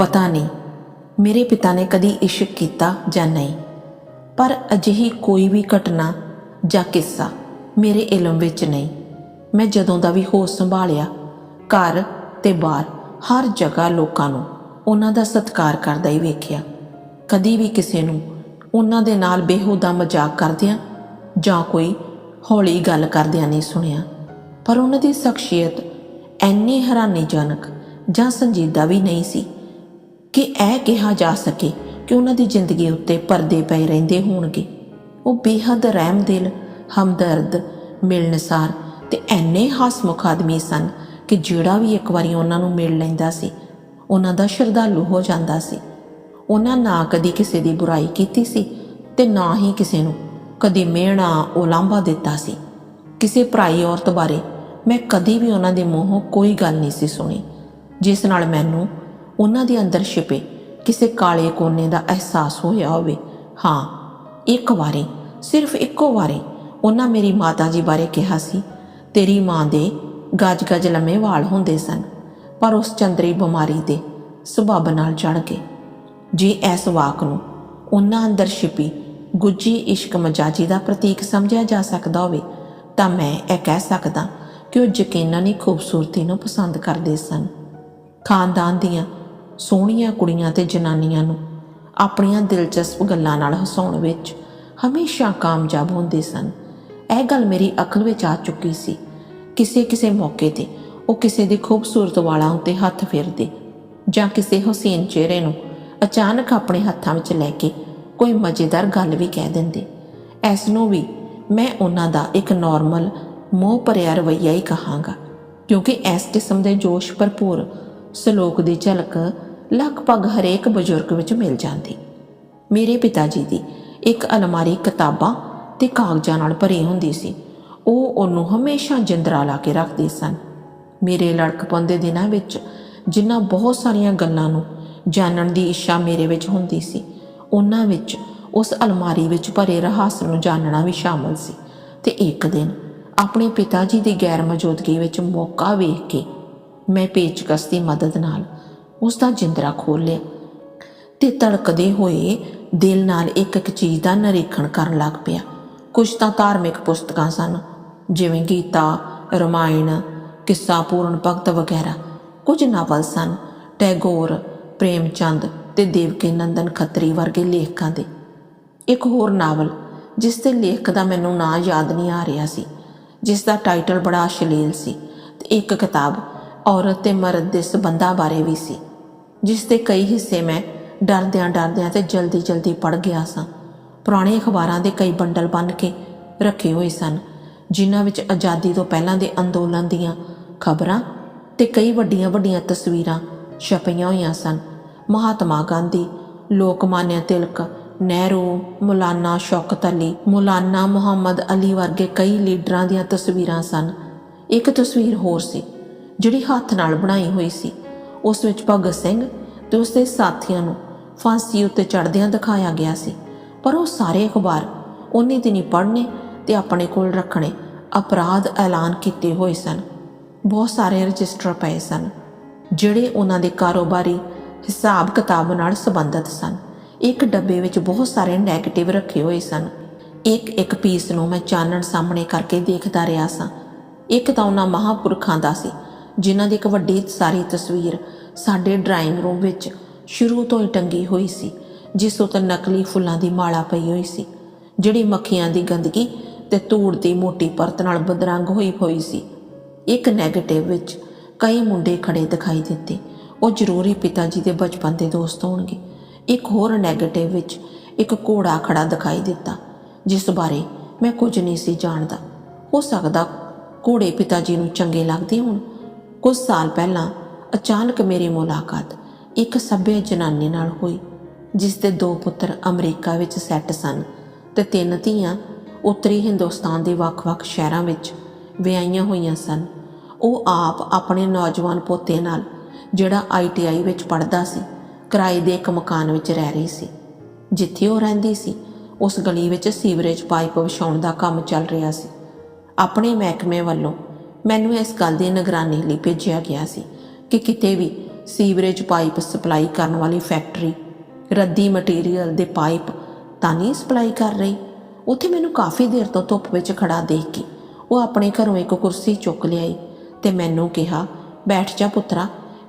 ਪਤਾ ਨਹੀਂ ਮੇਰੇ ਪਿਤਾ ਨੇ ਕਦੀ ਇਸ਼ਕ ਕੀਤਾ ਜਾਂ ਨਹੀਂ। ਪਰ ਅਜਿਹੀ ਕੋਈ ਵੀ ਘਟਨਾ ਜਾਂ ਕਿੱਸਾ ਮੇਰੇ ਇਲਮ ਵਿੱਚ ਨਹੀਂ। ਮੈਂ ਜਦੋਂ ਦਾ ਵੀ ਹੋਸ਼ ਸੰਭਾਲਿਆ, ਘਰ ਤੇ ਬਾਹਰ, ਹਰ ਜਗ੍ਹਾ ਲੋਕਾਂ ਨੂੰ ਉਹਨਾਂ ਦਾ ਸਤਿਕਾਰ ਕਰਦਾ ਹੀ ਵੇਖਿਆ। ਕਦੀ ਵੀ ਕਿਸੇ ਨੂੰ ਉਹਨਾਂ ਦੇ ਨਾਲ ਬੇਹੂਦਾ ਮਜ਼ਾਕ ਕਰਦਿਆਂ ਜਾਂ ਕੋਈ ਹੌਲੀ ਗੱਲ ਕਰਦਿਆਂ ਨਹੀਂ ਸੁਣਿਆ। ਪਰ ਉਹਨਾਂ ਦੀ ਸ਼ਖਸੀਅਤ ਐਨੀ ਹੈਰਾਨੀਜਨਕ ਜਾਂ ਸੰਜੀਦਾ ਵੀ ਨਹੀਂ ਸੀ ਕਿ ਇਹ ਕਿਹਾ ਜਾ ਸਕੇ ਕਿ ਉਹਨਾਂ ਦੀ ਜ਼ਿੰਦਗੀ ਉੱਤੇ ਪਰਦੇ ਪਏ ਰਹਿੰਦੇ ਹੋਣਗੇ। ਉਹ ਬੇਹੱਦ ਰਹਿਮਦਿਲ, ਹਮਦਰਦ, ਮਿਲਨਸਾਰ ਤੇ ਐਨੇ ਹਸਮੁਖ ਆਦਮੀ ਸਨ ਕਿ ਜਿਹੜਾ ਵੀ ਇੱਕ ਵਾਰੀ ਉਹਨਾਂ ਨੂੰ ਮਿਲ ਲੈਂਦਾ ਸੀ, ਉਹਨਾਂ ਦਾ ਸ਼ਰਧਾਲੂ ਹੋ ਜਾਂਦਾ ਸੀ। ਉਹਨਾਂ ਨਾ ਕਦੀ ਕਿਸੇ ਦੀ ਬੁਰਾਈ ਕੀਤੀ ਸੀ ਤੇ ਨਾ ਹੀ ਕਿਸੇ ਨੂੰ ਕਦੀ ਮਿਹਣਾ ਉਲਾਂਭਾ ਦਿੱਤਾ ਸੀ। ਕਿਸੇ ਭਰਾਈ ਔਰਤ ਬਾਰੇ ਮੈਂ ਕਦੀ ਵੀ ਉਹਨਾਂ ਦੇ ਮੂੰਹੋਂ ਕੋਈ ਗੱਲ ਨਹੀਂ ਸੀ ਸੁਣੀ, ਜਿਸ ਨਾਲ ਮੈਨੂੰ ਉਹਨਾਂ ਦੇ ਅੰਦਰ ਛਿਪੇ, ਕਿਸੇ ਕਾਲੇ ਕੋਨੇ ਦਾ ਅਹਿਸਾਸ ਹੋਇਆ ਹੋਵੇ। ਹਾਂ, ਇੱਕ ਵਾਰੀ, ਸਿਰਫ ਇੱਕੋ ਵਾਰੀ, ਉਹਨਾਂ ਮੇਰੀ ਮਾਤਾ ਜੀ ਬਾਰੇ ਕਿਹਾ ਸੀ। ਤੇਰੀ ਮਾਂ ਦੇ ਗੱਜ ਗੱਜ ਲੰਮੇ ਵਾਲ ਹੁੰਦੇ ਸਨ, ਪਰ ਉਸ ਚੰਦਰੀ ਬਿਮਾਰੀ ਦੇ ਸੁਭਾਵ ਨਾਲ ਚੜ ਗਏ। ਜੇ, ਇਸ ਵਾਕ ਨੂੰ ਉਹਨਾਂ ਅੰਦਰ ਛਿਪੀ ਗੁੱਜੀ ਇਸ਼ਕ ਮਜਾਜੀ ਦਾ ਪ੍ਰਤੀਕ ਸਮਝਿਆ ਜਾ ਸਕਦਾ ਹੋਵੇ, ਤਾਂ ਮੈਂ ਇਹ ਕਹਿ ਸਕਦਾ ਕਿ ਉਹ ਯਕੀਨਨ ਹੀ ਖੂਬਸੂਰਤੀ ਨੂੰ ਪਸੰਦ ਕਰਦੇ ਸਨ। ਖਾਨਦਾਨ ਦੀਆਂ ਸੋਹਣੀਆਂ ਕੁੜੀਆਂ ਤੇ ਜਨਾਨੀਆਂ ਨੂੰ ਆਪਣੀਆਂ ਦਿਲਚਸਪ ਗੱਲਾਂ ਨਾਲ ਹਸਾਉਣ ਵਿੱਚ ਹਮੇਸ਼ਾ ਕਾਮਯਾਬ ਹੁੰਦੇ ਸਨ। ਇਹ ਗੱਲ ਮੇਰੀ ਅਕਲ ਵਿੱਚ ਆ ਚੁੱਕੀ ਸੀ। ਕਿਸੇ ਕਿਸੇ ਮੌਕੇ ਤੇ ਉਹ ਕਿਸੇ ਦੇ ਖੂਬਸੂਰਤ ਵਾਲਾਂ ਉੱਤੇ ਹੱਥ ਫੇਰਦੇ ਜਾਂ ਕਿਸੇ ਹੁਸੈਨ ਚਿਹਰੇ ਨੂੰ ਅਚਾਨਕ ਆਪਣੇ ਹੱਥਾਂ ਵਿੱਚ ਲੈ ਕੇ ਕੋਈ ਮਜ਼ੇਦਾਰ ਗੱਲ ਵੀ ਕਹਿ ਦਿੰਦੇ। ਇਸ ਨੂੰ ਵੀ ਮੈਂ ਉਹਨਾਂ ਦਾ ਇੱਕ ਨਾਰਮਲ ਮੋਹ ਭਰਿਆ ਰਵੱਈਆ ਹੀ ਕਹਾਂਗਾ, ਕਿਉਂਕਿ ਇਸ ਕਿਸਮ ਦੇ ਜੋਸ਼ ਭਰਪੂਰ ਸਲੋਕ ਦੀ ਝਲਕ ਲਗਭਗ ਹਰੇਕ ਬਜ਼ੁਰਗ ਵਿੱਚ ਮਿਲ ਜਾਂਦੀ। ਮੇਰੇ ਪਿਤਾ ਜੀ ਦੀ ਇੱਕ ਅਲਮਾਰੀ ਕਿਤਾਬਾਂ ਤੇ ਕਾਗਜ਼ਾਂ ਨਾਲ ਭਰੀ ਹੁੰਦੀ ਸੀ। ਉਹ ਉਹਨੂੰ ਹਮੇਸ਼ਾ ਜਿੰਦਰਾ ਲਾ ਕੇ ਰੱਖਦੇ ਸਨ। ਮੇਰੇ ਲੜਕਪਨ ਦੇ ਦਿਨਾਂ ਵਿੱਚ ਜਿਨ੍ਹਾਂ ਬਹੁਤ ਸਾਰੀਆਂ ਗੱਲਾਂ ਨੂੰ ਜਾਣਨ ਦੀ ਇੱਛਾ ਮੇਰੇ ਵਿੱਚ ਹੁੰਦੀ ਸੀ, ਉਹਨਾਂ ਵਿੱਚ ਉਸ ਅਲਮਾਰੀ ਵਿੱਚ ਭਰੇ ਰਹੱਸ ਨੂੰ ਜਾਣਨਾ ਵੀ ਸ਼ਾਮਲ ਸੀ ਤੇ ਇੱਕ ਦਿਨ ਆਪਣੇ ਪਿਤਾ ਜੀ ਦੀ ਗੈਰ ਮੌਜੂਦਗੀ ਵਿੱਚ ਮੌਕਾ ਵੇਖ ਕੇ ਮੈਂ ਪੇਚਕਸ ਦੀ ਮਦਦ ਨਾਲ ਉਸ ਦਾ ਜਿੰਦਰਾ ਖੋਲ੍ਹ ਲਿਆ ਤੇ ਧੜਕਦੇ ਹੋਏ ਦਿਲ ਨਾਲ ਇੱਕ ਇੱਕ ਚੀਜ਼ ਦਾ ਨਿਰੀਖਣ ਕਰਨ ਲੱਗ ਪਿਆ। ਕੁਝ ਤਾਂ ਧਾਰਮਿਕ ਪੁਸਤਕਾਂ ਸਨ, ਜਿਵੇਂ ਗੀਤਾ, ਰਮਾਇਣ, ਕਿੱਸਾ, ਪੂਰਨ ਭਗਤ ਵਗੈਰਾ। ਕੁਝ ਨਾਵਲ ਸਨ, ਟੈਗੋਰ, ਪ੍ਰੇਮਚੰਦ ਤੇ ਦੇਵਕੀ ਨੰਦਨ ਖੱਤਰੀ ਵਰਗੇ ਲੇਖਕਾਂ ਦੇ। ਇੱਕ ਹੋਰ ਨਾਵਲ, ਜਿਸ ਦੇ ਲੇਖਕ ਦਾ ਮੈਨੂੰ ਨਾਂ ਯਾਦ ਨਹੀਂ ਆ ਰਿਹਾ ਸੀ, ਜਿਸ ਦਾ ਟਾਈਟਲ ਬੜਾ ਅਸ਼ਲੀਲ ਸੀ ਤੇ ਇੱਕ ਕਿਤਾਬ, ਔਰਤ ਤੇ ਮਰਦ ਦੇ ਸਬੰਧਾਂ ਬਾਰੇ ਵੀ ਸੀ। ਜਿਸ ਦੇ ਕਈ ਹਿੱਸੇ ਮੈਂ ਡਰਦਿਆਂ ਡਰਦਿਆਂ ਤੇ ਜਲਦੀ ਜਲਦੀ ਪੜ ਗਿਆ ਸਾਂ। ਪੁਰਾਣੇ ਅਖਬਾਰਾਂ ਦੇ ਕਈ ਬੰਡਲ ਬੰਨ ਕੇ ਰੱਖੇ ਹੋਏ ਸਨ, ਜਿਨ੍ਹਾਂ ਵਿੱਚ ਆਜ਼ਾਦੀ ਤੋਂ ਪਹਿਲਾਂ ਦੇ ਅੰਦੋਲਨ ਦੀਆਂ ਖਬਰਾਂ ਤੇ ਕਈ ਵੱਡੀਆਂ ਵੱਡੀਆਂ ਤਸਵੀਰਾਂ ਛਪੀਆਂ ਹੋਈਆਂ ਸਨ। ਮਹਾਤਮਾ ਗਾਂਧੀ ਲੋਕਮਾਨਿਆ ਤਿਲਕ, ਨਹਿਰੂ, ਮੌਲਾਨਾ ਸ਼ੌਕਤ ਅਲੀ, ਮੌਲਾਨਾ ਮੁਹੰਮਦ ਅਲੀ ਵਰਗੇ ਕਈ ਲੀਡਰਾਂ ਦੀਆਂ ਤਸਵੀਰਾਂ ਸਨ। ਇੱਕ ਤਸਵੀਰ ਹੋਰ ਸੀ, ਜਿਹੜੀ ਹੱਥ ਨਾਲ ਬਣਾਈ ਹੋਈ ਸੀ। ਉਸ ਵਿੱਚ ਭਗਤ ਸਿੰਘ ਤੇ ਉਸ ਦੇ ਸਾਥੀਆਂ ਨੂੰ ਫਾਂਸੀ ਉੱਤੇ ਚੜ੍ਹਦਿਆਂ ਦਿਖਾਇਆ ਗਿਆ ਸੀ। ਪਰ ਉਹ ਸਾਰੇ ਅਖਬਾਰ ਉਹਨੇ ਦਿਨੀ ਪੜ੍ਹਨੇ ਤੇ ਆਪਣੇ ਕੋਲ ਰੱਖਣੇ ਅਪਰਾਧ ਐਲਾਨ ਕੀਤੇ ਹੋਏ ਸਨ। ਬਹੁਤ ਸਾਰੇ ਰਜਿਸਟਰ ਪਏ ਸਨ, ਜਿਹੜੇ ਉਹਨਾਂ ਦੇ ਕਾਰੋਬਾਰੀ ਹਿਸਾਬ ਕਿਤਾਬ ਨਾਲ ਸੰਬੰਧਿਤ ਸਨ। ਇੱਕ ਡੱਬੇ ਵਿੱਚ ਬਹੁਤ ਸਾਰੇ ਨੈਗੇਟਿਵ ਰੱਖੇ ਹੋਏ ਸਨ। ਇੱਕ ਇੱਕ ਪੀਸ ਨੂੰ ਮੈਂ ਚਾਨਣ ਸਾਹਮਣੇ ਕਰਕੇ ਦੇਖਦਾ ਰਿਹਾ ਸਾਂ। ਇੱਕ ਤਾਂ ਉਹਨਾਂ ਮਹਾਪੁਰਖਾਂ ਦਾ ਸੀ ਜਿਨ੍ਹਾਂ ਦੀ ਇੱਕ ਵੱਡੀ ਸਾਰੀ ਤਸਵੀਰ ਸਾਡੇ ਡਰਾਇੰਗ ਰੂਮ ਵਿੱਚ ਸ਼ੁਰੂ ਤੋਂ ਹੀ ਟੰਗੀ ਹੋਈ ਸੀ, ਜਿਸ ਉੱਤੇ ਨਕਲੀ ਫੁੱਲਾਂ ਦੀ ਮਾਲਾ ਪਈ ਹੋਈ ਸੀ, ਜਿਹੜੀ ਮੱਖੀਆਂ ਦੀ ਗੰਦਗੀ ਤੇ ਧੂੜ ਦੀ ਮੋਟੀ ਪਰਤ ਨਾਲ ਬਦਰੰਗ ਹੋਈ ਹੋਈ ਸੀ। ਇੱਕ 네ਗੇਟਿਵ ਵਿੱਚ ਕਈ ਮੁੰਡੇ ਖੜੇ ਦਿਖਾਈ ਦਿੱਤੇ। ਉਹ ਜ਼ਰੂਰੀ ਪਿਤਾ ਜੀ ਦੇ ਬਚਪਨ ਦੇ ਦੋਸਤ ਹੋਣਗੇ। ਇੱਕ ਹੋਰ 네ਗੇਟਿਵ ਵਿੱਚ ਇੱਕ ਘੋੜਾ ਖੜਾ ਦਿਖਾਈ ਦਿੱਤਾ, ਜਿਸ ਬਾਰੇ ਮੈਂ ਕੁਝ ਨਹੀਂ ਸੀ ਜਾਣਦਾ। ਹੋ ਸਕਦਾ ਘੋੜੇ ਪਿਤਾ ਜੀ ਨੂੰ ਚੰਗੇ ਲੱਗਦੇ ਹੋਣ। ਕੁਝ ਸਾਲ ਪਹਿਲਾਂ ਅਚਾਨਕ ਮੇਰੀ ਮੁਲਾਕਾਤ ਇੱਕ ਸੱਭਿਅ ਜਨਾਨੀ ਨਾਲ ਹੋਈ, ਜਿਸ ਦੇ ਦੋ ਪੁੱਤਰ ਅਮਰੀਕਾ ਵਿੱਚ ਸੈੱਟ ਸਨ ਤੇ ਤਿੰਨ ਧੀਆਂ ਉੱਤਰੀ ਹਿੰਦੁਸਤਾਨ ਦੇ ਵੱਖ-ਵੱਖ ਸ਼ਹਿਰਾਂ ਵਿੱਚ ਵਿਆਹੀਆਂ ਹੋਈਆਂ ਸਨ। ਉਹ ਆਪ ਆਪਣੇ ਨੌਜਵਾਨ ਪੋਤੇ ਨਾਲ ਜਿਹੜਾ ਆਈਟੀਆਈ ਵਿੱਚ ਪੜ੍ਹਦਾ ਸੀ, ਕਿਰਾਏ ਦੇ ਇੱਕ ਮਕਾਨ ਵਿੱਚ ਰਹਿ ਰਹੀ ਸੀ, ਜਿੱਥੇ ਉਹ ਰਹਿੰਦੀ ਸੀ, ਉਸ ਗਲੀ ਵਿੱਚ ਸੀਵਰੇਜ ਪਾਈਪ ਵਿਛਾਉਣ ਦਾ ਕੰਮ ਚੱਲ ਰਿਹਾ ਸੀ। ਆਪਣੇ ਮਹਿਕਮੇ ਵੱਲੋਂ ਮੈਨੂੰ ਇਸ ਗੱਲ ਦੀ ਨਿਗਰਾਨੀ ਲਈ ਭੇਜਿਆ ਗਿਆ ਸੀ ਕਿ ਕਿਤੇ ਵੀ ਸੀਵਰੇਜ ਪਾਈਪ ਸਪਲਾਈ ਕਰਨ ਵਾਲੀ ਫੈਕਟਰੀ ਰੱਦੀ ਮਟੀਰੀਅਲ ਦੇ ਪਾਈਪ ਤਾਂ ਨਹੀਂ ਸਪਲਾਈ ਕਰ ਰਹੀ। ਉੱਥੇ ਮੈਨੂੰ ਕਾਫੀ ਦੇਰ ਤੋਂ ਧੁੱਪ ਵਿੱਚ ਖੜਾ ਦੇਖ ਕੇ ਉਹ ਆਪਣੇ ਘਰੋਂ ਇੱਕ ਕੁਰਸੀ ਚੁੱਕ ਲਿਆਈ ਤੇ ਮੈਨੂੰ ਕਿਹਾ, ਬੈਠ ਜਾ ਪੁੱਤਰਾ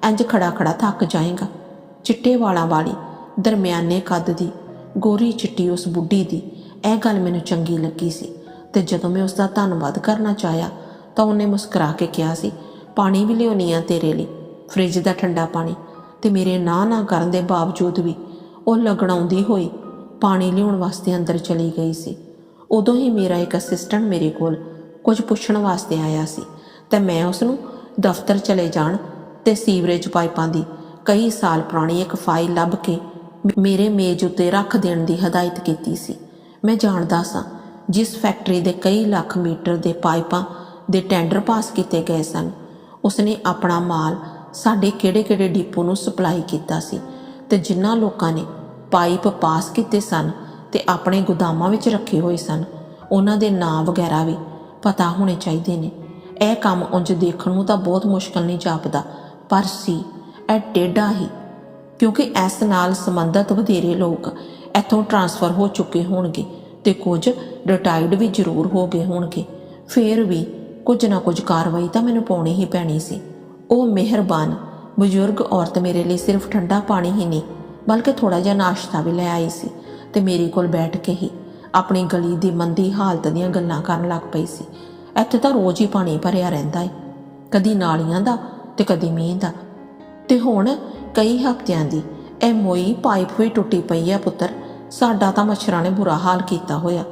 ਇੰਜ ਖੜਾ ਖੜਾ ਥੱਕ ਜਾਏਗਾ। ਚਿੱਟੇ ਵਾਲਾਂ ਵਾਲੀ ਦਰਮਿਆਨੇ ਕੱਦ ਦੀ ਗੋਰੀ ਚਿੱਟੀ ਉਸ ਬੁੱਢੀ ਦੀ ਇਹ ਗੱਲ ਮੈਨੂੰ ਚੰਗੀ ਲੱਗੀ ਸੀ ਤੇ ਜਦੋਂ ਮੈਂ ਉਸ ਦਾ ਧੰਨਵਾਦ ਕਰਨਾ ਚਾਹਿਆ ਤਾਂ ਉਹਨੇ ਮੁਸਕਰਾ ਕੇ ਕਿਹਾ ਸੀ, ਪਾਣੀ ਵੀ ਲਿਆਉਣੀ ਆ ਤੇਰੇ ਲਈ, ਫ੍ਰਿਜ ਦਾ ਠੰਡਾ ਪਾਣੀ, ਤੇ ਮੇਰੇ ਨਾ ਨਾ ਕਰਨ ਦੇ ਬਾਵਜੂਦ ਵੀ ਉਹ ਲਗਣਾਉਂਦੀ ਹੋਈ ਪਾਣੀ ਲਿਆਉਣ ਵਾਸਤੇ ਅੰਦਰ ਚਲੀ ਗਈ ਸੀ। ਉਦੋਂ ਹੀ ਮੇਰਾ ਇੱਕ ਅਸਿਸਟੈਂਟ ਮੇਰੇ ਕੋਲ ਕੁਝ ਪੁੱਛਣ ਵਾਸਤੇ ਆਇਆ ਸੀ, ਤੇ ਮੈਂ ਉਸ ਨੂੰ ਦਫ਼ਤਰ ਚਲੇ ਜਾਣ ਤੇ ਸੀਵਰੇਜ ਪਾਈਪਾਂ ਦੀ ਕਈ ਸਾਲ ਪੁਰਾਣੀ ਇੱਕ ਫਾਈਲ ਲੱਭ ਕੇ ਮੇਰੇ ਮੇਜ਼ ਉੱਤੇ ਰੱਖ ਦੇਣ ਦੀ ਹਦਾਇਤ ਕੀਤੀ ਸੀ। ਮੈਂ ਜਾਣਦਾ ਸਾਂ, ਜਿਸ ਫੈਕਟਰੀ ਦੇ ਕਈ ਲੱਖ ਮੀਟਰ ਦੇ ਪਾਈਪਾਂ ਦੇ ਟੈਂਡਰ ਪਾਸ ਕੀਤੇ ਗਏ ਸਨ। ਉਸਨੇ ਆਪਣਾ ਮਾਲ ਸਾਡੇ ਕਿਹੜੇ-ਕਿਹੜੇ ਡਿਪੋ ਨੂੰ ਸਪਲਾਈ ਕੀਤਾ ਸੀ ਤੇ ਜਿਨ੍ਹਾਂ ਲੋਕਾਂ ਨੇ ਪਾਈਪ ਪਾਸ ਕੀਤੇ ਸਨ ਤੇ ਆਪਣੇ ਗੋਦਾਮਾਂ ਵਿੱਚ ਰੱਖੇ ਹੋਏ ਸਨ, ਉਹਨਾਂ ਦੇ ਨਾਂ ਵਗੈਰਾ ਵੀ ਪਤਾ ਹੋਣੇ ਚਾਹੀਦੇ ਨੇ। ਇਹ ਕੰਮ ਉਂਝ ਦੇਖਣ ਨੂੰ ਤਾਂ ਬਹੁਤ ਮੁਸ਼ਕਲ ਨਹੀਂ ਜਾਪਦਾ, ਪਰ ਸੀ, ਇਹ ਟੇਢਾ ਹੀ, ਕਿਉਂਕਿ ਇਸ ਨਾਲ ਸੰਬੰਧਤ ਵਧੇਰੇ ਲੋਕ ਇੱਥੋਂ ਟਰਾਂਸਫਰ ਹੋ ਚੁੱਕੇ ਹੋਣਗੇ ਤੇ ਕੁਝ ਰਿਟਾਇਰਡ ਵੀ ਜ਼ਰੂਰ ਹੋ ਗਏ ਹੋਣਗੇ। ਫੇਰ ਵੀ ਕੁਝ ਨਾ ਕੁਝ ਕਾਰਵਾਈ ਤਾਂ ਮੈਨੂੰ ਪਾਉਣੀ ਹੀ ਪੈਣੀ ਸੀ। ਉਹ ਮਿਹਰਬਾਨ, ਬਜ਼ੁਰਗ ਔਰਤ ਮੇਰੇ ਲਈ ਸਿਰਫ ਠੰਡਾ ਪਾਣੀ ਹੀ ਨਹੀਂ, ਬਲਕਿ ਥੋੜਾ ਜਿਹਾ ਨਾਸ਼ਤਾ ਵੀ ਲੈ ਆਈ ਸੀ ਤੇ ਮੇਰੇ ਕੋਲ ਬੈਠ ਕੇ ਹੀ ਆਪਣੀ ਗਲੀ ਦੀ ਮੰਦੀ ਹਾਲਤ ਦੀਆਂ ਗੱਲਾਂ ਕਰਨ ਲੱਗ ਪਈ ਸੀ। ਇੱਥੇ ਤਾਂ ਰੋਜ਼ ਹੀ ਪਾਣੀ ਭਰਿਆ ਰਹਿੰਦਾ ਹੈ ਕਦੀ ਨਾਲੀਆਂ ਦਾ ਤੇ ਕਦੀ ਮੀਂਹ ਦਾ। ਤੇ ਹੁਣ ਕਈ ਹਫ਼ਤਿਆਂ ਦੀ ਇਹ ਮੋਈ ਪਾਈਪ ਹੋਈ ਟੁੱਟੀ ਪਈ ਹੈ ਪੁੱਤਰ, ਸਾਡਾ ਤਾਂ ਮੱਛਰਾਂ ਨੇ ਬੁਰਾ ਹਾਲ ਕੀਤਾ ਹੋਇਆ।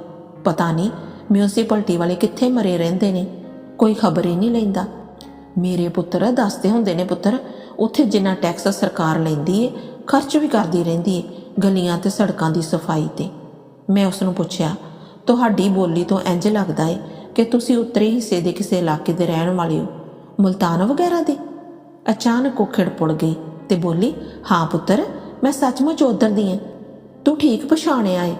ਪਤਾ ਨਹੀਂ ਮਿਊਨਿਸਪੈਲਿਟੀ ਵਾਲੇ ਕਿੱਥੇ ਮਰੇ ਰਹਿੰਦੇ ਨੇ। ਕੋਈ ਖਬਰ ਹੀ ਨਹੀਂ ਲੈਂਦਾ। ਮੇਰੇ ਪੁੱਤਰ, ਦੱਸਦੇ ਹੁੰਦੇ ਨੇ ਪੁੱਤਰ, ਉੱਥੇ ਜਿੰਨਾ ਟੈਕਸ ਸਰਕਾਰ ਲੈਂਦੀ ਏ, ਖਰਚ ਵੀ ਕਰਦੀ ਰਹਿੰਦੀ ਏ, ਗਲੀਆਂ ਤੇ ਸੜਕਾਂ ਦੀ ਸਫ਼ਾਈ ਤੇ। ਮੈਂ ਉਸ ਨੂੰ ਪੁੱਛਿਆ, ਤੁਹਾਡੀ ਬੋਲੀ ਤੋਂ ਇੰਜ ਲੱਗਦਾ ਏ ਕਿ ਤੁਸੀਂ ਉੱਤਰੀ ਹਿੱਸੇ ਦੇ ਕਿਸੇ ਇਲਾਕੇ ਦੇ ਰਹਿਣ ਵਾਲੇ ਹੋ, ਮੁਲਤਾਨ ਵਗੈਰਾ ਦੇ? ਅਚਾਨਕ ਉਹ ਖਿੜ ਗਈ ਤੇ ਬੋਲੀ, ਹਾਂ ਪੁੱਤਰ, ਮੈਂ ਸੱਚਮੁੱਚ ਉਧਰ ਦੀ ਹਾਂ ਤੂੰ ਠੀਕ ਪਛਾਣਿਆ ਏ?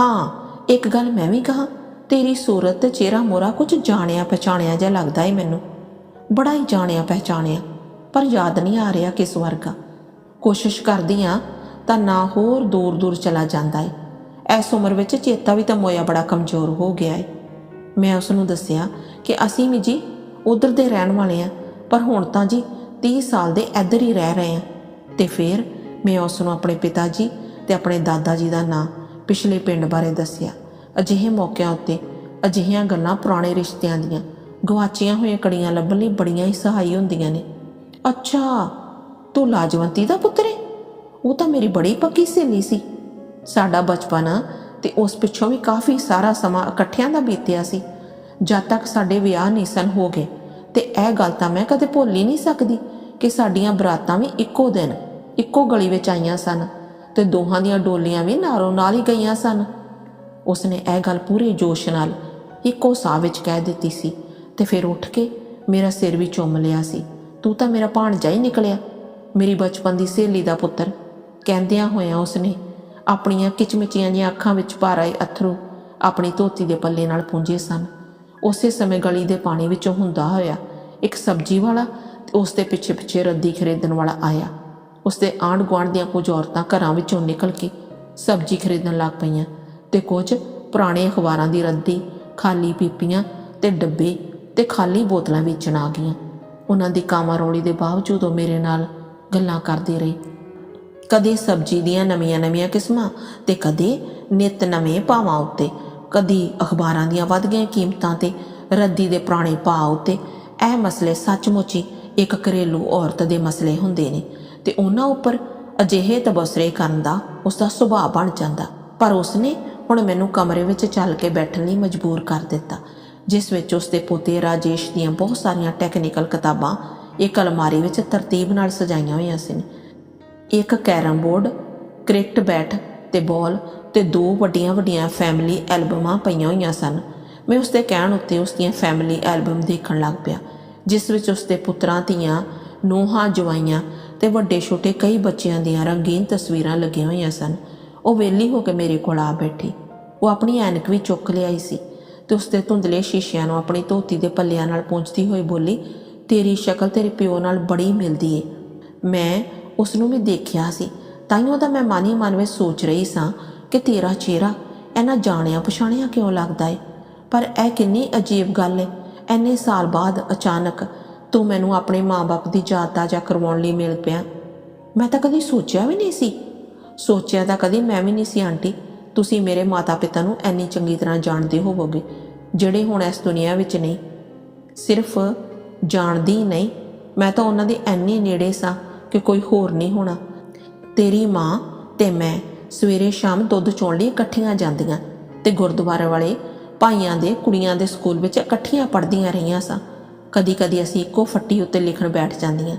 ਹਾਂ, ਇੱਕ ਗੱਲ ਮੈਂ ਵੀ ਕਹਾ ਤੇਰੀ ਸੂਰਤ ਤੇ ਚਿਹਰਾ ਮੋਰਾ ਕੁਝ ਜਾਣਿਆ ਪਛਾਣਿਆ ਜਿਹਾ ਲੱਗਦਾ ਏ ਮੈਨੂੰ। ਬੜਾ ਹੀ ਜਾਣਿਆ ਪਹਿਚਾਣਿਆ, ਪਰ ਯਾਦ ਨਹੀਂ ਆ ਰਿਹਾ ਕਿਸ ਵਰਗਾ। ਕੋਸ਼ਿਸ਼ ਕਰਦੀ ਆ ਤਾਂ ਨਾ ਹੋਰ ਦੂਰ ਦੂਰ ਚਲਾ ਜਾਂਦਾ ਏ। ਐਸ ਉਮਰ ਵਿੱਚ ਚੇਤਾ ਵੀ ਤਾਂ ਮੋਇਆ ਬੜਾ ਕਮਜ਼ੋਰ ਹੋ ਗਿਆ ਏ। ਮੈਂ ਉਸ ਨੂੰ ਦੱਸਿਆ ਕਿ ਅਸੀਂ ਵੀ ਜੀ ਉਧਰ ਦੇ ਰਹਿਣ ਵਾਲੇ ਆ, ਪਰ ਹੁਣ ਤਾਂ ਜੀ 30 ਸਾਲ ਦੇ ਇੱਧਰ ਹੀ ਰਹਿ ਰਹੇ ਆ। ਤੇ ਫਿਰ ਮੈਂ ਉਸ ਨੂੰ ਆਪਣੇ ਪਿਤਾ ਜੀ ਤੇ ਆਪਣੇ ਦਾਦਾ ਜੀ ਦਾ ਨਾਂ ਪਿਛਲੇ ਪਿੰਡ ਬਾਰੇ ਦੱਸਿਆ। ਅਜਿਹੇ ਮੌਕਿਆਂ ਉੱਤੇ ਅਜਿਹੀਆਂ ਗੱਲਾਂ ਪੁਰਾਣੇ ਰਿਸ਼ਤਿਆਂ ਦੀਆਂ ਗਵਾਚੀਆਂ ਹੋਈਆਂ ਕੜੀਆਂ ਲੱਭਣ ਲਈ ਬੜੀਆਂ ਹੀ ਸਹਾਈ ਹੁੰਦੀਆਂ ਨੇ। ਅੱਛਾ, ਤੂੰ ਲਾਜਵੰਤੀ ਦਾ ਪੁੱਤਰ ਹੈ ਉਹ ਤਾਂ ਮੇਰੀ ਬੜੀ ਪੱਕੀ ਸਹੇਲੀ ਸੀ। ਸਾਡਾ ਬਚਪਨ ਤੇ ਉਸ ਪਿੱਛੋਂ ਵੀ ਕਾਫੀ ਸਾਰਾ ਸਮਾਂ ਇਕੱਠਿਆਂ ਦਾ ਬੀਤਿਆ ਸੀ। ਜਦ ਤੱਕ ਸਾਡੇ ਵਿਆਹ ਨਹੀਂ ਸਨ ਹੋ ਗਏ ਤੇ ਇਹ ਗੱਲ ਤਾਂ ਮੈਂ ਕਦੇ ਭੁੱਲ ਹੀ ਨਹੀਂ ਸਕਦੀ ਕਿ ਸਾਡੀਆਂ ਬਰਾਤਾਂ ਵੀ ਇੱਕੋ ਦਿਨ, ਇੱਕੋ ਗਲੀ ਵਿੱਚ ਆਈਆਂ ਸਨ ਤੇ ਦੋਹਾਂ ਦੀਆਂ ਡੋਲੀਆਂ ਵੀ ਨਾਲੋਂ ਨਾਲ ਹੀ ਗਈਆਂ ਸਨ। ਉਸਨੇ ਇਹ ਗੱਲ ਪੂਰੇ ਜੋਸ਼ ਨਾਲ ਇੱਕੋ ਸਾਹ ਵਿੱਚ ਕਹਿ ਦਿੱਤੀ ਸੀ ਤੇ ਫਿਰ ਉੱਠ ਕੇ ਮੇਰਾ ਸਿਰ ਵੀ ਚੁੰਮ ਲਿਆ ਸੀ। ਤੂੰ ਤਾਂ ਮੇਰਾ ਭਾਣਜਾ ਹੀ ਨਿਕਲਿਆ। ਮੇਰੀ ਬਚਪਨ ਦੀ ਸਹੇਲੀ ਦਾ ਪੁੱਤਰ। ਕਹਿੰਦਿਆਂ ਹੋਇਆਂ ਉਸਨੇ ਆਪਣੀਆਂ ਕਿਚਮਿਚੀਆਂ ਜਿਹੀਆਂ ਅੱਖਾਂ ਵਿੱਚ ਭਰ ਆਏ ਅਥਰੂ ਆਪਣੀ ਧੋਤੀ ਦੇ ਪੱਲੇ ਨਾਲ ਪੂੰਝੇ ਸਨ। ਉਸੇ ਸਮੇਂ ਗਲੀ ਦੇ ਪਾਣੀ ਵਿੱਚੋਂ ਹੁੰਦਾ ਹੋਇਆ ਇੱਕ ਸਬਜ਼ੀ ਵਾਲਾ ਤੇ ਉਸ ਦੇ ਪਿੱਛੇ ਪਿੱਛੇ ਰੱਦੀ ਖਰੀਦਣ ਵਾਲਾ ਆਇਆ। ਉਸ ਦੇ ਆਂਢ ਗੁਆਂਢ ਦੀਆਂ ਕੁਝ ਔਰਤਾਂ ਘਰਾਂ ਵਿੱਚੋਂ ਨਿਕਲ ਕੇ ਸਬਜ਼ੀ ਖਰੀਦਣ ਲੱਗ ਪਈਆਂ। ਤੇ ਕੁਝ ਪੁਰਾਣੇ ਅਖਬਾਰਾਂ ਦੀ ਰੱਦੀ, ਖਾਲੀ ਪੀਪੀਆਂ ਤੇ ਡੱਬੇ ਤੇ ਖਾਲੀ ਬੋਤਲਾਂ ਵੇਚਣ ਆ ਗਈਆਂ। ਉਹਨਾਂ ਦੀ ਕਾਮਾਰੋਲੀ ਦੇ ਬਾਵਜੂਦ ਉਹ ਮੇਰੇ ਨਾਲ ਗੱਲਾਂ ਕਰਦੇ ਰਹੇ। ਕਦੇ ਸਬਜ਼ੀ ਦੀਆਂ ਨਵੀਆਂ-ਨਵੀਆਂ ਕਿਸਮਾਂ ਤੇ ਕਦੇ ਨਿਤ ਨਵੇਂ ਭਾਵਾਂ ਉੱਤੇ, ਕਦੀ ਅਖਬਾਰਾਂ ਦੀਆਂ ਵੱਧ ਗਈਆਂ ਕੀਮਤਾਂ ਤੇ ਰੱਦੀ ਦੇ ਪੁਰਾਣੇ ਭਾਅ ਉੱਤੇ। ਇਹ ਮਸਲੇ ਸੱਚਮੁੱਚ ਹੀ ਇੱਕ ਘਰੇਲੂ ਔਰਤ ਦੇ ਮਸਲੇ ਹੁੰਦੇ ਨੇ ਤੇ ਉਹਨਾਂ ਉੱਪਰ ਅਜਿਹੇ ਤਬਸਰੇ ਕਰਨ ਦਾ ਉਸ ਦਾ ਸੁਭਾਅ ਬਣ ਜਾਂਦਾ। ਪਰ ਉਸਨੇ ਹੁਣ ਮੈਨੂੰ ਕਮਰੇ ਵਿੱਚ ਚੱਲ ਕੇ ਬੈਠਣ ਲਈ ਮਜਬੂਰ ਕਰ ਦਿੱਤਾ, ਜਿਸ ਵਿੱਚ ਉਸਦੇ ਪੋਤੇ ਰਾਜੇਸ਼ ਦੀਆਂ ਬਹੁਤ ਸਾਰੀਆਂ ਟੈਕਨੀਕਲ ਕਿਤਾਬਾਂ, ਇੱਕ ਅਲਮਾਰੀ ਵਿੱਚ ਤਰਤੀਬ ਨਾਲ ਸਜਾਈਆਂ ਹੋਈਆਂ ਸਨ। ਇੱਕ ਕੈਰਮ ਬੋਰਡ, ਕ੍ਰਿਕਟ ਬੈਟ ਤੇ ਬਾਲ ਤੇ ਦੋ ਵੱਡੀਆਂ ਵੱਡੀਆਂ ਫੈਮਿਲੀ ਐਲਬਮਾਂ ਪਈਆਂ ਹੋਈਆਂ ਸਨ। ਮੈਂ ਉਸਦੇ ਕਹਿਣ ਉੱਤੇ ਉਸ ਦੀਆਂ ਫੈਮਿਲੀ ਐਲਬਮ ਦੇਖਣ ਲੱਗ ਪਿਆ, ਜਿਸ ਵਿੱਚ ਉਸਦੇ ਪੁੱਤਰਾਂ ਧੀਆਂ, ਨੂੰਹਾਂ, ਜਵਾਈਆਂ ਤੇ ਵੱਡੇ ਛੋਟੇ ਕਈ ਬੱਚਿਆਂ ਦੀਆਂ ਰੰਗੀਨ ਤਸਵੀਰਾਂ ਲੱਗੀਆਂ ਹੋਈਆਂ ਸਨ। ਉਹ ਵੇਲੀ ਹੋ ਕੇ ਮੇਰੇ ਕੋਲ ਆ ਬੈਠੀ। ਉਹ ਆਪਣੀ ਐਨਕ ਵੀ ਚੁੱਕ ਲਿਆਈ ਸੀ ਤੇ ਉਸਦੇ ਧੁੰਦਲੇ ਸ਼ੀਸ਼ਿਆਂ ਨੂੰ ਆਪਣੀ ਧੋਤੀ ਦੇ ਪੱਲਿਆਂ ਨਾਲ ਪੂੰਝਦੀ ਹੋਈ ਬੋਲੀ, ਤੇਰੀ ਸ਼ਕਲ ਤੇਰੇ ਪਿਓ ਨਾਲ ਬੜੀ ਮਿਲਦੀ ਏ। ਮੈਂ ਉਸ ਨੂੰ ਵੀ ਦੇਖਿਆ ਸੀ। ਤਾਈਓ ਤਾਂ ਮੈਂ ਮਨ ਹੀ ਮਨ ਵਿੱਚ ਸੋਚ ਰਹੀ ਸਾਂ ਕਿ ਤੇਰਾ ਚਿਹਰਾ ਇਹਨਾਂ ਜਾਣਿਆ ਪਛਾਣਿਆ ਕਿਉਂ ਲੱਗਦਾ ਏ। ਪਰ ਇਹ ਕਿੰਨੀ ਅਜੀਬ ਗੱਲ ਏ। ਐਨੇ ਸਾਲ ਬਾਅਦ ਅਚਾਨਕ ਤੂੰ ਮੈਨੂੰ ਆਪਣੇ ਮਾਂ-ਬਾਪ ਦੀ ਯਾਦ ਤਾਜ਼ਾ ਕਰਵਾਉਣ ਲਈ ਮਿਲ ਪਿਆ। ਮੈਂ ਤਾਂ ਕਦੀ ਸੋਚਿਆ ਵੀ ਨਹੀਂ ਸੀ। ਸੋਚਿਆ ਤਾਂ ਕਦੀ ਮੈਂ ਵੀ ਨਹੀਂ ਸੀ, ਆਂਟੀ। ਤੁਸੀਂ ਮੇਰੇ ਮਾਤਾ-ਪਿਤਾ ਨੂੰ ਐਨੀ ਚੰਗੀ ਤਰ੍ਹਾਂ ਜਾਣਦੇ ਹੋਵੋਗੇ, ਜਿਹੜੇ ਹੁਣ ਇਸ ਦੁਨੀਆ ਵਿੱਚ ਨਹੀਂ, ਸਿਰਫ ਜਾਣਦੀ ਨਹੀਂ, ਮੈਂ ਤਾਂ ਉਹਨਾਂ ਦੇ ਐਨੀ ਨੇੜੇ ਸਾਂ ਕਿ ਕੋਈ ਹੋਰ ਨਹੀਂ ਹੋਣਾ। ਤੇਰੀ ਮਾਂ ਤੇ ਮੈਂ ਸਵੇਰੇ ਸ਼ਾਮ ਦੁੱਧ ਚੋਣ ਲਈ ਇਕੱਠੀਆਂ ਜਾਂਦੀਆਂ ਤੇ ਗੁਰਦੁਆਰੇ ਵਾਲੇ ਭਾਈਆਂ ਦੇ ਕੁੜੀਆਂ ਦੇ ਸਕੂਲ ਵਿੱਚ ਇਕੱਠੀਆਂ ਪੜ੍ਹਦੀਆਂ ਰਹੀਆਂ ਸਾਂ। ਕਦੀ-ਕਦੀ ਅਸੀਂ ਇੱਕੋ ਫੱਟੀ ਉੱਤੇ ਲਿਖਣ ਬੈਠ ਜਾਂਦੀਆਂ।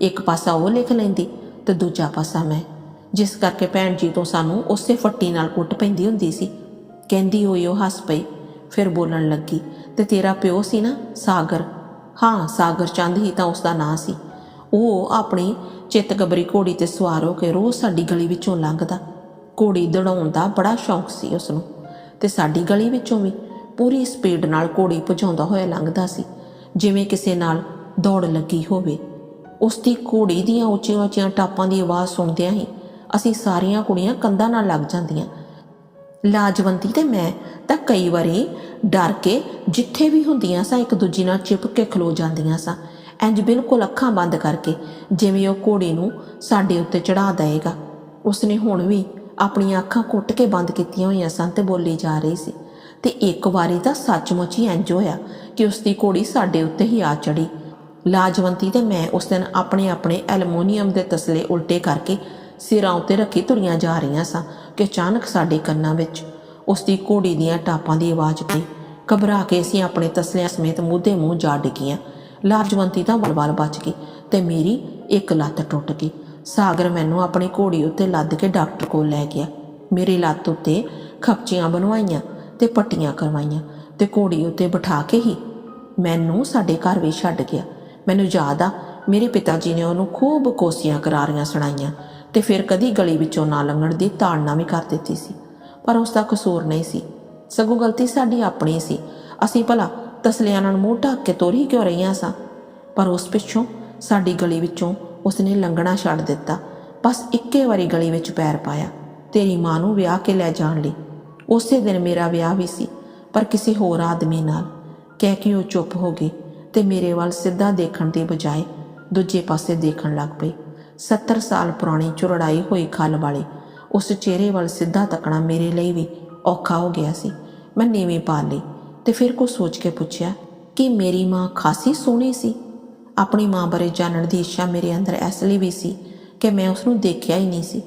ਇੱਕ ਪਾਸਾ ਉਹ ਲਿਖ ਲੈਂਦੀ ਤੇ ਦੂਜਾ ਪਾਸਾ ਮੈਂ। ਜਿਸ ਕਰਕੇ ਭੈਣ ਜੀ ਤੋਂ ਸਾਨੂੰ ਉਸੇ ਫੱਟੀ ਨਾਲ ਕੁੱਟ ਪੈਂਦੀ ਹੁੰਦੀ ਸੀ। ਕਹਿੰਦੀ ਹੋਈ ਉਹ ਹੱਸ ਪਈ, ਫਿਰ ਬੋਲਣ ਲੱਗੀ, ਤੇ ਤੇਰਾ ਪਿਓ ਸੀ ਨਾ ਸਾਗਰ? ਹਾਂ, ਸਾਗਰ ਚੰਦ ਹੀ ਤਾਂ ਉਸ ਦਾ ਨਾਂ ਸੀ। ਉਹ ਆਪਣੀ ਚਿੱਤਗਬਰੀ ਘੋੜੀ ਤੇ ਸਵਾਰ ਹੋ ਕੇ ਰੋਜ਼ ਸਾਡੀ ਗਲੀ ਵਿੱਚੋਂ ਲੰਘਦਾ। ਘੋੜੀ ਦੜਾਉਣ ਦਾ ਬੜਾ ਸ਼ੌਂਕ ਸੀ ਉਸ ਨੂੰ ਤੇ ਸਾਡੀ ਗਲੀ ਵਿੱਚੋਂ ਵੀ ਪੂਰੀ ਸਪੀਡ ਨਾਲ ਘੋੜੀ ਭਜਾਉਂਦਾ ਹੋਇਆ ਲੰਘਦਾ ਸੀ, ਜਿਵੇਂ ਕਿਸੇ ਨਾਲ ਦੌੜ ਲੱਗੀ ਹੋਵੇ। ਉਸ ਦੀ ਘੋੜੀ ਦੀਆਂ ਉੱਚੀਆਂ ਉੱਚੀਆਂ ਟਾਪਾਂ ਦੀ ਆਵਾਜ਼ ਸੁਣਦਿਆਂ ਹੀ ਅਸੀਂ ਸਾਰੀਆਂ ਕੁੜੀਆਂ ਕੰਧਾਂ ਨਾਲ ਲੱਗ ਜਾਂਦੀਆਂ। ਲਾਜਵੰਤੀ ਤੇ ਮੈਂ ਤਾਂ ਕਈ ਵਾਰੀ ਡਰ ਕੇ ਜਿੱਥੇ ਵੀ ਹੁੰਦੀਆਂ ਸਾਂ, ਇੱਕ ਦੂਜੀ ਨਾਲ ਚਿਪਕ ਕੇ ਖਲੋ ਜਾਂਦੀਆਂ ਸਾਂ। ਇੰਜ ਬਿਲਕੁਲ ਅੱਖਾਂ ਬੰਦ ਕਰਕੇ ਜਿਵੇਂ ਉਹ ਘੋੜੀ ਨੂੰ ਸਾਡੇ ਉੱਤੇ ਚੜਾ ਦੇਏਗਾ ਉਸਨੇ ਹੁਣ ਵੀ ਆਪਣੀਆਂ ਅੱਖਾਂ ਕੁੱਟ ਕੇ ਬੰਦ ਕੀਤੀਆਂ ਹੋਈਆਂ ਸਨ ਤੇ ਬੋਲੀ ਜਾ ਰਹੀ ਸੀ। ਤੇ ਇੱਕ ਵਾਰੀ ਤਾਂ ਸੱਚਮੁੱਚ ਹੀ ਇੰਜ ਹੋਇਆ ਕਿ ਉਸ ਦੀ ਘੋੜੀ ਸਾਡੇ ਉੱਤੇ ਹੀ ਆ ਚੜੀ ਲਾਜਵੰਤੀ ਤੇ ਮੈਂ ਉਸ ਦਿਨ ਆਪਣੇ ਆਪਣੇ ਐਲੂਮੀਨੀਅਮ ਦੇ ਤਸਲੇ ਉਲਟੇ ਕਰਕੇ ਸਿਰਾਂ ਉੱਤੇ ਰੱਖੀ ਤੁਰੀਆਂ ਜਾ ਰਹੀਆਂ ਸਾਂ ਕਿ ਅਚਾਨਕ ਸਾਡੇ ਕੰਨਾਂ ਵਿੱਚ ਉਸ ਦੀ ਘੋੜੀ ਦੀਆਂ ਟਾਪਾਂ ਦੀ ਆਵਾਜ਼ ਪਈ ਘਬਰਾ ਕੇ ਅਸੀਂ ਆਪਣੇ ਤਸਲਿਆਂ ਸਮੇਤ ਮੂਧੇ ਮੂੰਹ ਜਾ ਡਿੱਗੀਆਂ। ਲਾਜਵੰਤੀ ਤਾਂ ਬਲਬਲ ਬਚ ਗਈ ਤੇ ਮੇਰੀ ਇੱਕ ਲੱਤ ਟੁੱਟ ਗਈ। ਸਾਗਰ ਮੈਨੂੰ ਆਪਣੀ ਘੋੜੀ ਉੱਤੇ ਲੱਦ ਕੇ ਡਾਕਟਰ ਕੋਲ ਲੈ ਗਿਆ। ਮੇਰੀ ਲੱਤ ਉੱਤੇ ਖਪਚੀਆਂ ਬਣਵਾਈਆਂ ਤੇ ਪੱਟੀਆਂ ਕਰਵਾਈਆਂ ਤੇ ਘੋੜੀ ਉੱਤੇ ਬਿਠਾ ਕੇ ਹੀ ਮੈਨੂੰ ਸਾਡੇ ਘਰ ਵੀ ਛੱਡ ਗਿਆ। ਮੈਨੂੰ ਯਾਦ ਆ, ਮੇਰੇ ਪਿਤਾ ਜੀ ਨੇ ਉਹਨੂੰ ਖੂਬ ਕੋਸੀਆਂ ਕਰਾਰੀਆਂ ਸੁਣਾਈਆਂ। ਤੇ ਫਿਰ ਕਦੀ ਗਲੀ ਵਿੱਚੋਂ ਨਾ ਲੰਘਣ ਦੀ ਤਾੜਨਾ ਵੀ ਕਰ ਦਿੱਤੀ ਸੀ, ਪਰ ਉਸ ਦਾ ਕਸੂਰ ਨਹੀਂ ਸੀ। ਸਗੋਂ ਗਲਤੀ ਸਾਡੀ ਆਪਣੀ ਸੀ। ਅਸੀਂ ਭਲਾ ਤਸਲਿਆਂ ਨਾਲ ਮੂੰਹ ਢੱਕ ਕੇ ਤੋਰੀ ਕਿਉਂ ਰਹੀਆਂ ਸਾਂ? ਪਰ ਉਸ ਪਿੱਛੋਂ ਸਾਡੀ ਗਲੀ ਵਿੱਚੋਂ ਉਸਨੇ ਲੰਘਣਾ ਛੱਡ ਦਿੱਤਾ। ਬਸ ਇੱਕੇ ਵਾਰੀ ਗਲੀ ਵਿੱਚ ਪੈਰ ਪਾਇਆ। ਤੇਰੀ ਮਾਂ ਨੂੰ ਵਿਆਹ ਕੇ ਲੈ ਜਾਣ ਲਈ। ਉਸੇ ਦਿਨ ਮੇਰਾ ਵਿਆਹ ਵੀ ਸੀ, ਪਰ ਕਿਸੇ ਹੋਰ ਆਦਮੀ ਨਾਲ। ਕਹਿ ਕੇ ਉਹ ਚੁੱਪ ਹੋ ਗਈ ਤੇ ਮੇਰੇ ਵੱਲ ਸਿੱਧਾ ਦੇਖਣ ਦੀ ਬਜਾਏ ਦੂਜੇ ਪਾਸੇ ਦੇਖਣ ਲੱਗ ਪਈ। 70 ਸਾਲ ਪੁਰਾਣੀ ਚੁਰੜਾਈ ਹੋਈ ਖੱਲ ਵਾਲੇ। ਉਸ ਚਿਹਰੇ ਵੱਲ ਸਿੱਧਾ ਤੱਕਣਾ ਮੇਰੇ ਲਈ ਵੀ ਔਖਾ ਹੋ ਗਿਆ ਸੀ। ਮੈਂ ਨੀਵੇਂ ਪਾ ਲਈ ਤੇ ਫਿਰ ਕੁਝ ਸੋਚ ਕੇ ਪੁੱਛਿਆ, ਕਿ ਮੇਰੀ ਮਾਂ ਖਾਸੀ ਸੋਹਣੀ ਸੀ? ਆਪਣੀ ਮਾਂ ਬਾਰੇ ਜਾਣਨ ਦੀ ਇੱਛਾ ਮੇਰੇ ਅੰਦਰ ਇਸ ਲਈ ਵੀ ਸੀ ਕਿ ਮੈਂ ਉਸ ਨੂੰ ਦੇਖਿਆ ਹੀ ਨਹੀਂ ਸੀ।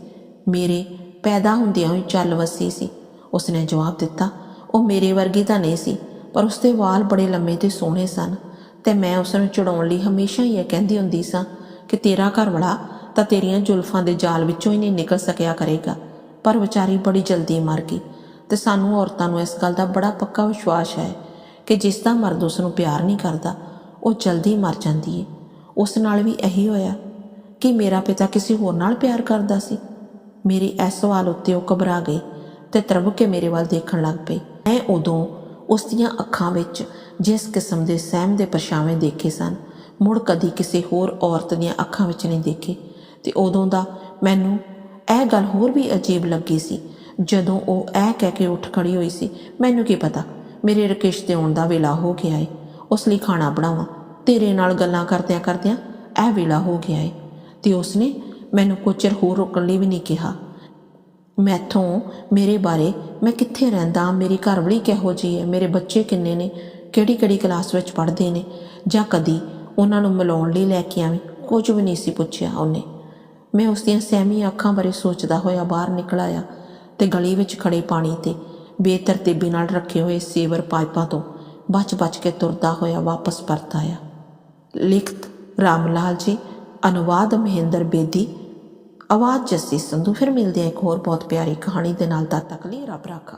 ਮੇਰੇ ਪੈਦਾ ਹੁੰਦਿਆਂ ਹੀ ਚੱਲ ਵਸੀ ਸੀ। ਉਸਨੇ ਜਵਾਬ ਦਿੱਤਾ, ਉਹ ਮੇਰੇ ਵਰਗੀ ਤਾਂ ਨਹੀਂ ਸੀ, ਪਰ ਉਸਦੇ ਵਾਲ ਬੜੇ ਲੰਮੇ ਤੇ ਸੋਹਣੇ ਸਨ ਤੇ ਮੈਂ ਉਸ ਨੂੰ ਚੜਾਉਣ ਲਈ ਹਮੇਸ਼ਾ ਹੀ ਇਹ ਕਹਿੰਦੀ ਹੁੰਦੀ ਸਾਂ ਕਿ ਤੇਰਾ ਘਰ ਵਾਲਾ ਤਾਂ ਤੇਰੀਆਂ ਜ਼ੁਲਫਾਂ ਦੇ ਜਾਲ ਵਿੱਚੋਂ ਹੀ ਨਹੀਂ ਨਿਕਲ ਸਕਿਆ ਕਰੇਗਾ। ਪਰ ਵਿਚਾਰੀ ਬੜੀ ਜਲਦੀ ਮਰ ਗਈ ਤੇ ਸਾਨੂੰ ਔਰਤਾਂ ਨੂੰ ਇਸ ਗੱਲ ਦਾ ਬੜਾ ਪੱਕਾ ਵਿਸ਼ਵਾਸ ਹੈ ਕਿ ਜਿਸ ਦਾ ਮਰਦ ਉਸ ਨੂੰ ਪਿਆਰ ਨਹੀਂ ਕਰਦਾ, ਉਹ ਜਲਦੀ ਮਰ ਜਾਂਦੀ ਹੈ ਉਸ ਨਾਲ ਵੀ ਇਹੀ ਹੋਇਆ ਕਿ ਮੇਰਾ ਪਿਤਾ ਕਿਸੇ ਹੋਰ ਨਾਲ ਪਿਆਰ ਕਰਦਾ ਸੀ। ਮੇਰੇ ਇਸ ਸਵਾਲ ਉੱਤੇ ਉਹ ਘਬਰਾ ਗਈ ਤੇ ਤਰਬ ਕੇ ਮੇਰੇ ਵੱਲ ਦੇਖਣ ਲੱਗ ਪਈ। ਮੈਂ ਉਦੋਂ ਉਸ ਦੀਆਂ ਅੱਖਾਂ ਵਿੱਚ ਜਿਸ ਕਿਸਮ ਦੇ ਸਹਿਮ ਦੇ ਪਰਛਾਵੇਂ ਦੇਖੇ ਸਨ, ਮੁੜ ਕਦੀ ਕਿਸੇ ਹੋਰ ਔਰਤ ਦੀਆਂ ਅੱਖਾਂ ਵਿੱਚ ਨਹੀਂ ਦੇਖੇ। ਤੇ ਉਦੋਂ ਦਾ ਮੈਨੂੰ ਇਹ ਗੱਲ ਹੋਰ ਵੀ ਅਜੀਬ ਲੱਗੀ ਸੀ। ਜਦੋਂ ਉਹ ਇਹ ਕਹਿ ਕੇ ਉੱਠ ਖੜੀ ਹੋਈ ਸੀ, ਮੈਨੂੰ ਕੀ ਪਤਾ? ਮੇਰੇ ਰਕੇਸ਼ ਦੇ ਆਉਣ ਦਾ ਵੇਲਾ ਹੋ ਗਿਆ ਏ। ਉਸ ਲਈ ਖਾਣਾ ਬਣਾਵਾਂ। ਤੇਰੇ ਨਾਲ ਗੱਲਾਂ ਕਰਦਿਆਂ ਕਰਦਿਆਂ ਇਹ ਵੇਲਾ ਹੋ ਗਿਆ ਏ। ਤੇ ਉਸਨੇ ਮੈਨੂੰ ਕੁਝ ਚਿਰ ਹੋਰ ਰੋਕਣ ਲਈ ਵੀ ਨਹੀਂ ਕਿਹਾ। ਮੈਥੋਂ ਮੇਰੇ ਬਾਰੇ ਮੈਂ ਕਿੱਥੇ ਰਹਿੰਦਾ? ਮੇਰੀ ਘਰਵਾਲੀ ਕਿਹੋ ਜੀ ਹੈ ਮੇਰੇ ਬੱਚੇ ਕਿੰਨੇ ਨੇ? ਕਿਹੜੀ ਕਿਹੜੀ ਕਲਾਸ ਵਿੱਚ ਪੜ੍ਹਦੇ ਨੇ? ਜਾਂ ਕਦੀ ਉਹਨਾਂ ਨੂੰ ਮਿਲਾਉਣ ਲਈ ਲੈ ਕੇ ਆਵੇਂ? ਕੁਝ ਵੀ ਨਹੀਂ ਸੀ ਪੁੱਛਿਆ ਉਹਨੇ। ਮੈਂ ਉਸ ਦੀਆਂ ਸਹਿਮੀ ਅੱਖਾਂ ਬਾਰੇ ਸੋਚਦਾ ਹੋਇਆ ਬਾਹਰ ਨਿਕਲ ਆਇਆ ਤੇ ਗਲੀ ਵਿੱਚ ਖੜੇ ਪਾਣੀ ਤੇ ਬੇਤਰਤੀਬੀ ਨਾਲ ਰੱਖੇ ਹੋਏ ਸੇਵਰ ਪਾਈਪਾਂ ਤੋਂ ਬਚ-ਬਚ ਕੇ ਤੁਰਦਾ ਹੋਇਆ ਵਾਪਸ ਪਰਤ ਆਇਆ। ਲਿਖਤ ਰਾਮ ਲਾਲ ਜੀ, ਅਨੁਵਾਦ ਮਹਿੰਦਰ ਬੇਦੀ, ਆਵਾਜ਼ ਜੱਸੀ ਸੰਧੂ। ਫਿਰ ਮਿਲਦੇ ਆ ਇੱਕ ਹੋਰ ਬਹੁਤ ਪਿਆਰੀ ਕਹਾਣੀ ਦੇ ਨਾਲ। ਤਦ ਤੱਕ ਲਈ ਰੱਬ ਰਾਖਾ।